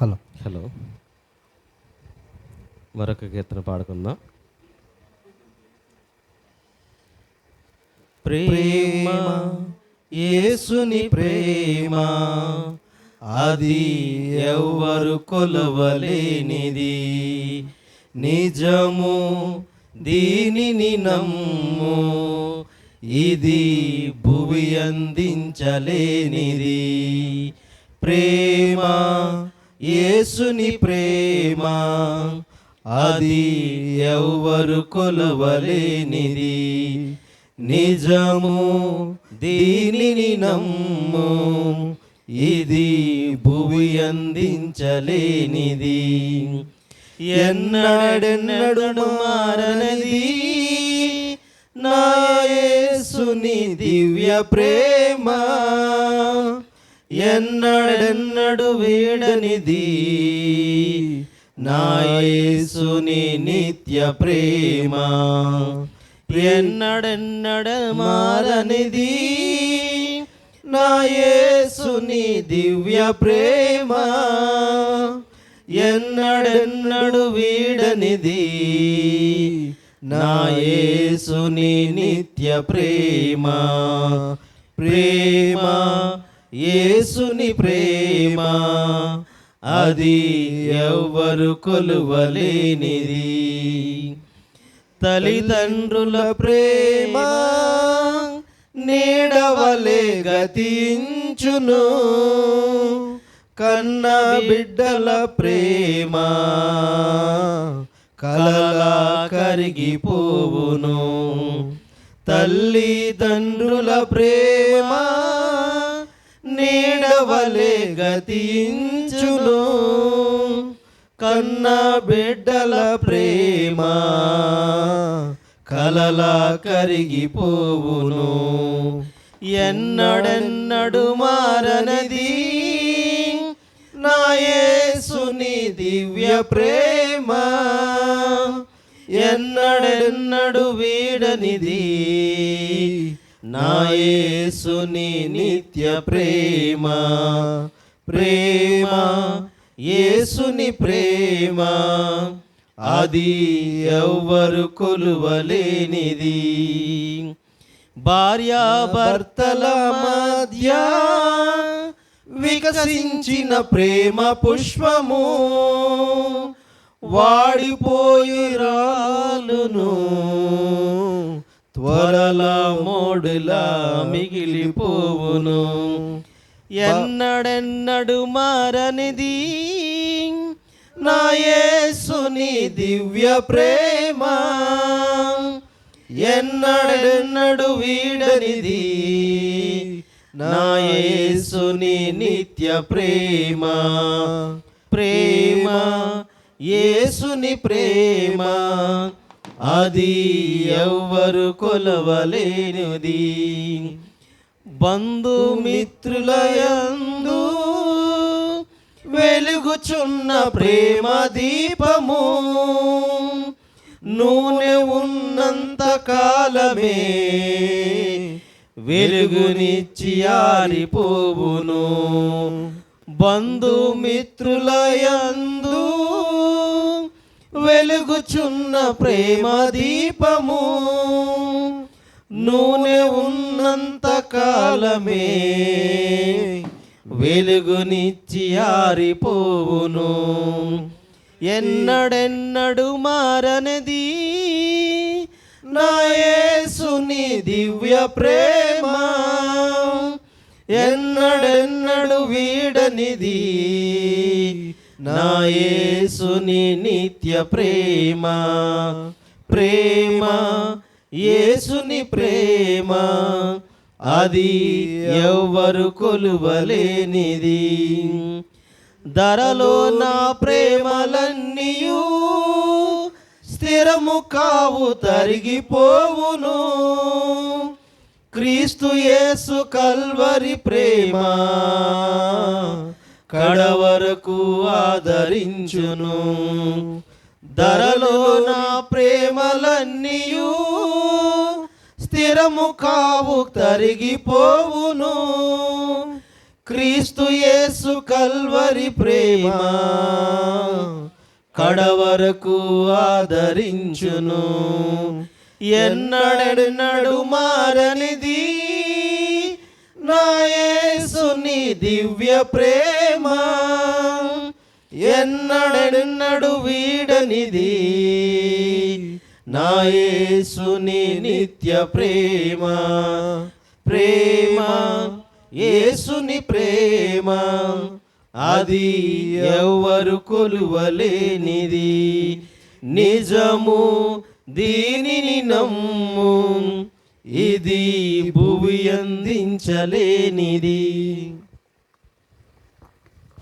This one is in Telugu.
హలో. హలో. మరొక కీర్తన పాడుకుందాం. ప్రేమ యేసుని ప్రేమ అది ఎవ్వరు కొలవలేనిది. నిజము దీనిని నమ్ము ఇది భువి అందించలేనిది. ప్రేమ యేసుని ప్రేమ అది ఎవ్వరు కొలవలేనిది. నిజము దీనిని నమ్ము ఇది భువి అందించలేనిది. ఎన్నడెన్నడు మారనది నా దివ్య ప్రేమ. ఎన్నడెన్నడు వీడనిది. నాయసుని నిత్య ప్రేమ ఎన్నడెన్నడ మారనిది. నాయసుని దివ్య ప్రేమ ఎన్నడెన్నడు వీడనిది. నాయసుని నిత్య ప్రేమ ప్రేమా యేసుని ప్రేమ అది ఎవ్వరు కొలువలేనిది. తల్లిదండ్రుల ప్రేమ నీడవలే గతించును. కన్న బిడ్డల ప్రేమ కలలా కరిగిపోవును. తల్లిదండ్రుల ప్రేమ నీడవలే గతించును. కన్న బిడ్డల ప్రేమ కలలా కరిగిపోవును. ఎన్నడెన్నడు మారనది నాయసుని దివ్య ప్రేమ. ఎన్నడెన్నడు వీడనిది నాయసుని నిత్య ప్రేమ ప్రేమ యేసుని ప్రేమ అది ఎవ్వరు కొలువలేనిది. భార్యాభర్తల మధ్య వికసించిన ప్రేమ పుష్పము వాడిపోయి రాలును. త్వరలా మోడులా మిగిలిపోవును. ఎన్నడెన్నడు మారనిది? నా యేసుని దివ్య ప్రేమ. ఎన్నడెన్నడు వీడనిది? నా యేసుని నిత్య ప్రేమ. ప్రేమ యేసుని ప్రేమ. అది ఎవ్వరు కొలవలేనిది. బంధుమిత్రులయందు వెలుగుచున్న ప్రేమ దీపము. నూనె ఉన్నంత కాలమే వెలుగునిచ్చి ఆరిపోవును. బంధుమిత్రులయందు వెలుగుచున్న ప్రేమ దీపము. నూనె ఉన్నంత కాలమే వెలుగునిచ్చి ఆరిపోవును. ఎన్నడెన్నడు మారనది నాయసుని దివ్య ప్రేమ. ఎన్నడెన్నడు వీడనిది నా యేసుని నిత్య ప్రేమ ప్రేమ యేసుని ప్రేమ అది ఎవ్వరు కొలువలేనిది. ధరలో నా ప్రేమలన్నీయు స్థిరము కావు తరిగిపోవును. క్రీస్తు యేసు కల్వరి ప్రేమ కడవరకు ఆదరించును. ధరలో నా ప్రేమలన్నీయు స్థిరము కావు తరిగిపోవును. క్రీస్తు యేసు కల్వరి ప్రేమ కడవరకు ఆదరించును. ఎన్నడెన్నడు మారనిది నాయే యేసుని దివ్య ప్రేమ. ఎన్నడెన్నడు వీడనిది. నా యేసుని నిత్య ప్రేమ. ప్రేమ యేసుని ప్రేమ. అది ఎవరు కొలువలేనిది. నిజము దీనిని నమ్ము. ఇది భువి అందించలేనిది.